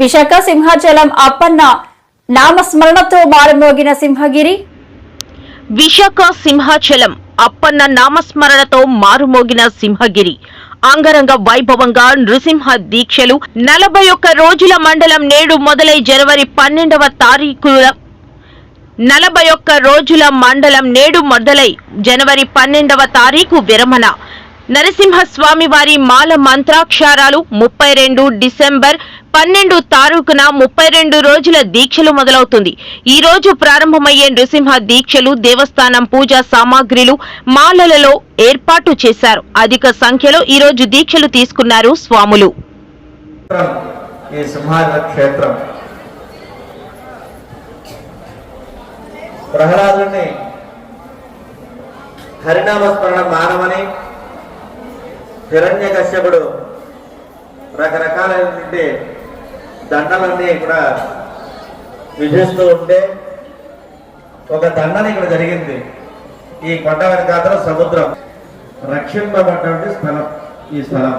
విశాఖ సింహాచలం అప్పన్న నామస్మరణతో మారుమోగిన సింహగిరి. విశాఖ సింహాచలం అప్పన్న నామస్మరణతో మారుమోగిన సింహగిరి. అంగరంగ వైభవంగా నృసింహ దీక్షలు నలభై ఒక్క రోజుల మండలం నేడు మొదలై జనవరి పన్నెండవ తారీఖుల నలభై ఒక్క రోజుల మండలం నేడు మొదలై జనవరి పన్నెండవ తారీఖు విరమణ. నరసింహస్వామివారి మాల మంత్రాక్షరాలు ముప్పై రెండు డిసెంబర్ పన్నెండు తారీఖున ముప్పై రెండు రోజుల దీక్షలు మొదలవుతుంది. ఈ రోజు ప్రారంభమయ్యే నృసింహ దీక్షలు దేవస్థానం పూజా సామాగ్రిలు మాలలలో ఏర్పాటు చేశారు. అధిక సంఖ్యలో ఈ రోజు దీక్షలు తీసుకున్నారు స్వాములు. హరినామస్మరణ మానవని హిరణ్య కశ్యపుడు రకరకాలైనటువంటి దండలన్నీ ఇక్కడ విధిస్తూ ఉంటే ఒక దండన ఇక్కడ జరిగింది. ఈ కొండ వెనకాతల సముద్రం. రక్షింపబడినటువంటి స్థలం ఈ స్థలం.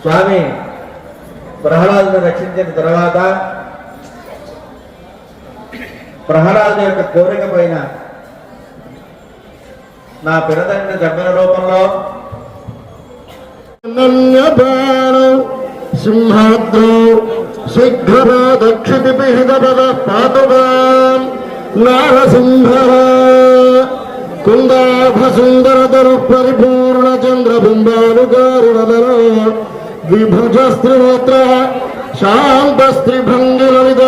స్వామి ప్రహ్లాదుని రక్షించిన తర్వాత ప్రహ్లాదు యొక్క కోరిక పైన నా పిరదండ్రి జన్మల రూపంలో నన్యబాణ సింహాద్రౌ శీఘ్రమాదక్షితి పిహితపద పాతువాం నారసింహ కుందాభ సుందరతరు పరిపూర్ణ చంద్రబింబానుకారుణధర విభుజ స్త్రినేత్ర శాంత స్త్రీభంగి లలిత